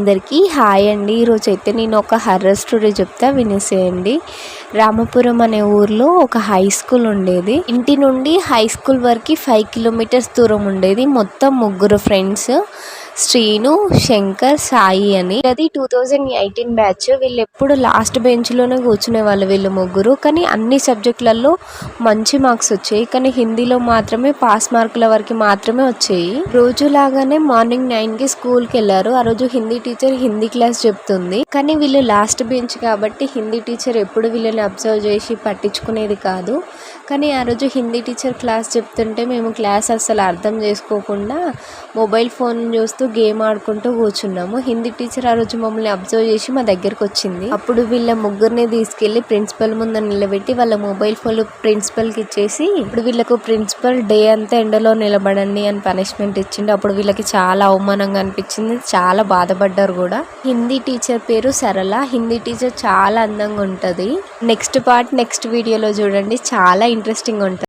అందరికీ హాయ్ అండి. ఈరోజు అయితే నేను ఒక హర్రర్ స్టోరీ చెప్తా వినేసేయండి. రామపురం అనే ఊర్లో ఒక హై స్కూల్ ఉండేది. ఇంటి నుండి హై స్కూల్ వరకు ఫైవ్ కిలోమీటర్స్ దూరం ఉండేది. మొత్తం ముగ్గురు ఫ్రెండ్స్. శ్రీను శంకర్ సాయి అని. అది టూ థౌజండ్ ఎయిటీన్ బ్యాచ్ వీళ్ళు ఎప్పుడు లాస్ట్ బెంచ్లోనే కూర్చునే వాళ్ళు వీళ్ళు ముగ్గురు. కానీ అన్ని సబ్జెక్టులలో మంచి మార్క్స్ వచ్చాయి. కానీ హిందీలో మాత్రమే పాస్ మార్కుల వరకు మాత్రమే వచ్చాయి. రోజు లాగానే మార్నింగ్ నైన్కి స్కూల్కి వెళ్ళారు. ఆ రోజు హిందీ టీచర్ హిందీ క్లాస్ చెప్తుంది. కానీ వీళ్ళు లాస్ట్ బెంచ్ కాబట్టి హిందీ టీచర్ ఎప్పుడు వీళ్ళని అబ్జర్వ్ చేసి పట్టించుకునేది కాదు. కానీ ఆ రోజు హిందీ టీచర్ క్లాస్ చెప్తుంటే మేము క్లాస్ అస్సలు అర్థం చేసుకోకుండా మొబైల్ ఫోన్ చూస్తూ గేమ్ ఆడుకుంటూ కూర్చున్నాము. హిందీ టీచర్ ఆ రోజు మమ్మల్ని అబ్జర్వ్ చేసి మా దగ్గరకు వచ్చింది. అప్పుడు వీళ్ళ ముగ్గురిని తీసుకెళ్ళి ప్రిన్సిపల్ ముందు నిలబెట్టి వాళ్ళ మొబైల్ ఫోన్ ప్రిన్సిపల్కి ఇచ్చేసి ఇప్పుడు వీళ్ళకు ప్రిన్సిపల్ డే అంతా ఎండలో నిలబడండి అని పనిష్మెంట్ ఇచ్చిండు. అప్పుడు వీళ్ళకి చాలా అవమానంగా అనిపించింది. చాలా బాధపడ్డారు కూడా. హిందీ టీచర్ పేరు సరళ. హిందీ టీచర్ చాలా అందంగా ఉంటది. నెక్స్ట్ పార్ట్ నెక్స్ట్ వీడియోలో చూడండి. చాలా ఇంట్రెస్టింగ్ ఉంటుంది.